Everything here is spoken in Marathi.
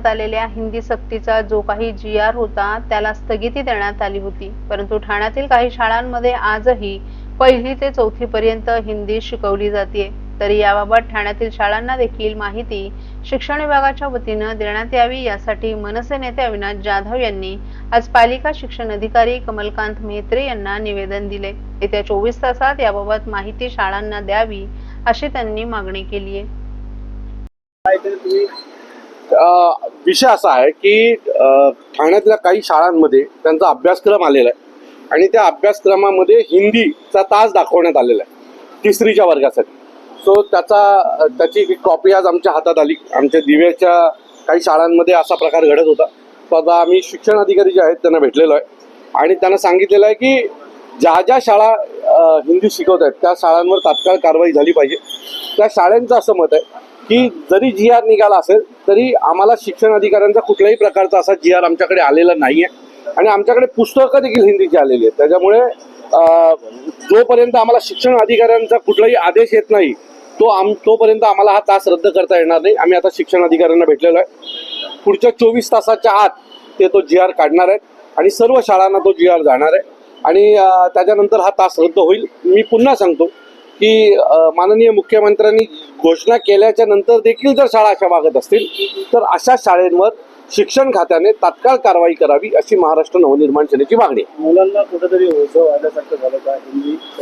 आलेल्या हिंदी सक्तीचा जो काही जी आर होता त्याला स्थगिती देण्यात आली होती. परंतु ठाण्यातील काही शाळांमध्ये आजही पहिली ते चौथी पर्यंत हिंदी शिकवली जाते. तरी याबाबत ठाण्यातील शाळांना देखील माहिती शिक्षण विभागाच्या वतीनं देण्यात यावी यासाठी मनसे नेते अविनाश जाधव यांनी आज पालिका शिक्षण अधिकारी कमलकांत मेहत्रे यांना निवेदन दिले. येत्या चोवीस तासात याबाबत माहिती शाळांना द्यावी अशी त्यांनी मागणी केली आहे. विषय असा आहे की ठाण्यातल्या काही शाळांमध्ये त्यांचा अभ्यासक्रम आलेला आहे. आणि त्या अभ्यासक्रमामध्ये हिंदीचा तास दाखवण्यात आलेला आहे तिसरीच्या वर्गासाठी. सो त्याचा त्याची एक कॉपी आज आमच्या हातात आली. आमच्या दिव्याच्या काही शाळांमध्ये असा प्रकार घडत होता. तो आता आम्ही शिक्षण अधिकारी जे आहेत त्यांना भेटलेलो आहे. आणि त्यांना सांगितलेलं आहे की ज्या ज्या शाळा हिंदी शिकवत आहेत त्या शाळांवर तात्काळ कारवाई झाली पाहिजे. त्या शाळांचं असं मत आहे की जरी जी आर निघाला असेल तरी आम्हाला शिक्षण अधिकाऱ्यांचा कुठल्याही प्रकारचा असा जी आर आमच्याकडे आलेला नाही आहे आणि आमच्याकडे पुस्तकं देखील हिंदीची आलेली आहेत. त्याच्यामुळे जोपर्यंत आम्हाला शिक्षण अधिकाऱ्यांचा कुठलाही आदेश येत नाही तो आम तोपर्यंत आम्हाला हा तास रद्द करता येणार नाही. आम्ही आता शिक्षण अधिकाऱ्यांना भेटलेलो आहे. पुढच्या चोवीस तासाच्या आत ते तो जी आर काढणार आहेत आणि सर्व शाळांना तो जी आर जाणार आहे. आणि त्याच्यानंतर हा तास रद्द होईल. मी पुन्हा सांगतो की माननीय मुख्यमंत्र्यांनी घोषणा केल्याच्यानंतर देखील जर शाळा अशा वागत असतील तर अशा शाळेंवर शिक्षण खात्याने तात्काळ कारवाई करावी अशी महाराष्ट्र नवनिर्माण सेनेची मागणी मुलांना कुठेतरी आल्यासारखं झालं का? हिंदी